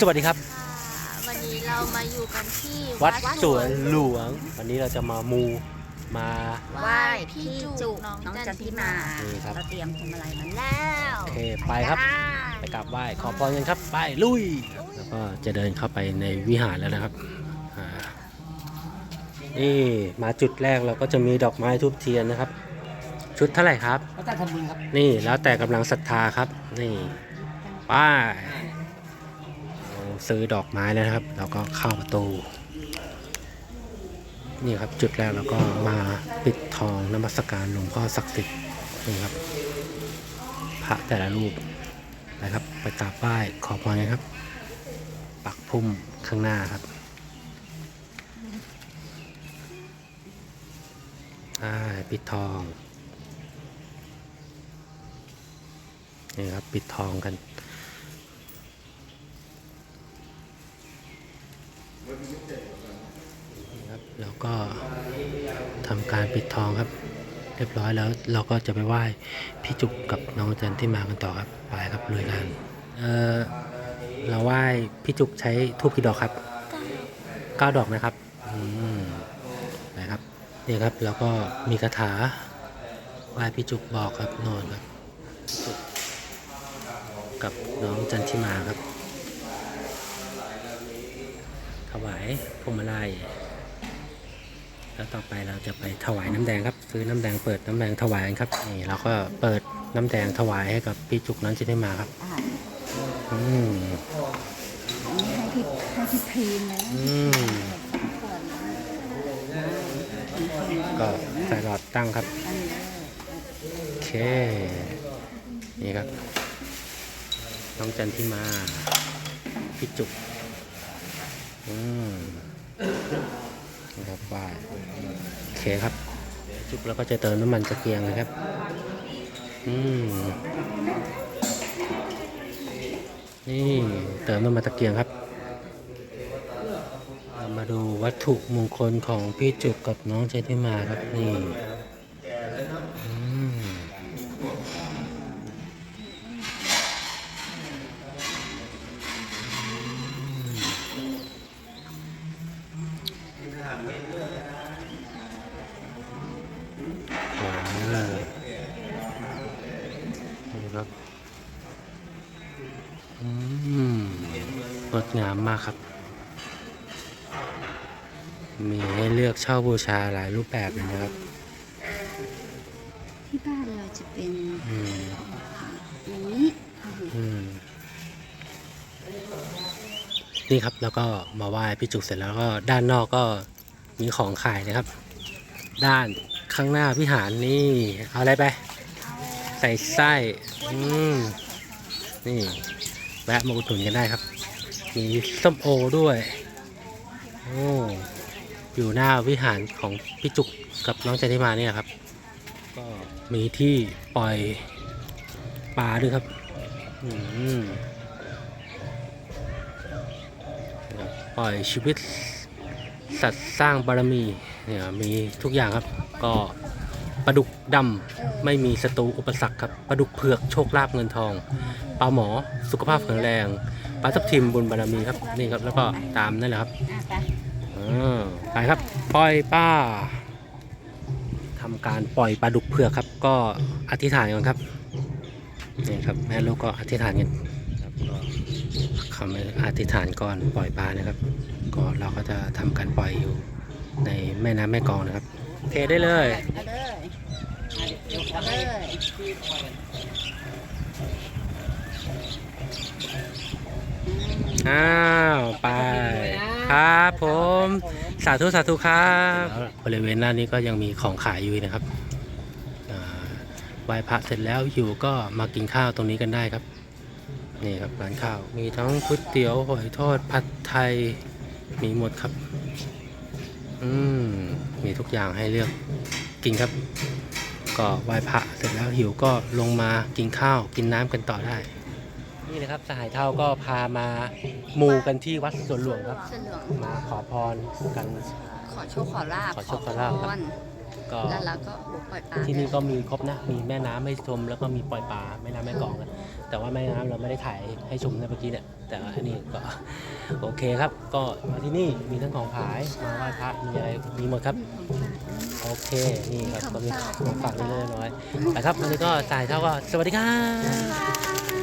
สวัสดีครับค่ะวันนี้เรามาอยู่กันที่วัดสวนหลวง วันนี้เราจะมามูมา ไหว้พี่จุกน้องน้องจัจันนทิทิมามานี่ครับ เราเตรียมพวงมาลัยมาแล้วโอเคไปครับ ไปกราบไหว้ขอพรกันครับ ไปลุย แล้วก็จะเดินเข้าไปในวิหารแล้วนะครับอ่านี่มาจุดแรกเราก็จะมีดอกไม้ทูบเทียนนะครับ ชุดเท่าไหร่ครับก็จะทำบุญครับนี่แล้วแต่กำลังศรัทธาครับ นี่ป้าย ซื้อดอกไม้แล้วนะครับแล้วก็เข้าประตู นี่ครับจุดแรกแล้วก็มาปิดทองนมัสการหลวงพ่อศักดิ์สิทธิ์นี่ครับ พระแต่ละรูปนะครับ ไปกราบไหว้ขอพรกันครับ ปักพุ่มข้างหน้าครับปิดทองนี่ครับปิดทองกัน ครับแล้วก็ทำการปิดทองครับ เรียบร้อยแล้วเราก็จะไปไหว้พี่จุกกับน้องจันที่มากันต่อครับไปครับลุยกันเออเราไหว้พี่จุกใช้ทูบกี่ดอกครับเก้าดอกนะครับอืมนะครับนี่ครับแล้วก็มีคาถาไหว้พี่จุกบอกครับโนอนครับพี่จุกกับน้องจันทิมาครับ ถวายพวงมาลัยแล้วต่อไปเราจะไปถวายน้ำแดงครับ ซื้อน้ำแดงเปิดน้ำแดงถวายกันครับนี่เราก็เปิดน้ำแดงถวายให้กับพี่จุกนั้นจะได้มาครับอ่าอืมอันนี้ให้พี่ให้พี่พรีมนะอืมก็ใส่หลอดตั้งครับอันนี้โอเคนี่ครับน้องจันที่มาพี่จุก อืมครับว่าโอเคครับจุกแล้วก็จะเติมน้ำมันตะเกียงนะครับ อืมนี่เติมน้ำมันตะเกียงครับ มาดูวัตถุมงคลของพี่จุกกับน้องใจที่มาครับนี่ นี่ครับอืมงดงามมากครับ มีให้เลือกเช่าบูชาหลายรูปแบบเลยนะครับ ที่บ้านเราจะเป็นอืมอย่างนี้อืมนี่ครับแล้วก็มาไหว้พี่จุกเสร็จแล้วก็ด้านนอกก็มีของขายนะครับ ด้าน ข้างหน้าพิหารนี่ เอาอะไรไป ใส่ไส้อืมนี่ แวะมาอุดหนุนกันได้ครับ มีส้มโอด้วยโอ้อยู่หน้าวิหารของพี่จุกกับน้องจันทิมาเนี่ยครับ ก็มีที่ปล่อยปลาด้วยครับอืมปล่อยชีวิต สัตว์สร้างบารมี เนี่ยมีทุกอย่างครับ ก็ปลาดุกดำไม่มีศัตรูอุปสรรคครับปลาดุกเผือกโชคลาภเงินทองปลาหมอสุขภาพแข็งแรงปลาทับทิมบุญบารมีครับนี่ครับแล้วก็ตามนั่นแหละครับอะไปอ่าไปครับปล่อยป้าทำการปล่อยปลาดุกเผือกครับ ก็อธิษฐานกันครับนี่ครับแม่ลูกก็อธิษฐานกันครับก็คำอธิษฐานก่อนปล่อยปลานะครับ ก็เราก็จะทำการปล่อยอยู่ ในแม่น้ำแม่กองนะครับ เทได้เลยเอาเลยเอาเลยอ้าวไปครับผมสาธุสาธุครับบริเวณหน้านี้ก็ยังมีของขายอยู่นะครับไหว้พระเสร็จแล้วอยู่ก็มากินข้าวตรงนี้กันได้ครับนี่ครับร้านข้าวมีทั้งก๋วยเตี๋ยวหอยทอดผัดไทยมีหมดครับ อืมมีทุกอย่างให้เลือกกินครับ ก็ไหว้พระเสร็จแล้วหิวก็ลงมากินข้าวกินน้ำกันต่อได้ นี่นะครับสหายเท่าก็พามามูกันที่วัดสวนหลวงครับ ส่วนหลวงมาขอพรกัน ขอโชคขอลาบขอโชคขอลาภครับพร ก็แล้วเราก็ปล่อยปลาที่นี่ก็มีครบนะมีแม่น้ำให้ชมแล้วก็มีปล่อยปลาแม่น้ำแม่กลองนะแต่ว่าแม่น้ำเราไม่ได้ถ่ายให้ชมนะเมื่อกี้เนี่ยแต่ว่าอันนี้ก็โอเคครับ ก็มาที่นี่มีทั้งของขายมาไหว้พระมีอะไรมีหมดครับโอเคนี่ครับก็มีของฝากนิดๆน้อยๆแต่ครับวันนี้ก็จ่ายเท่าก็สวัสดีครับ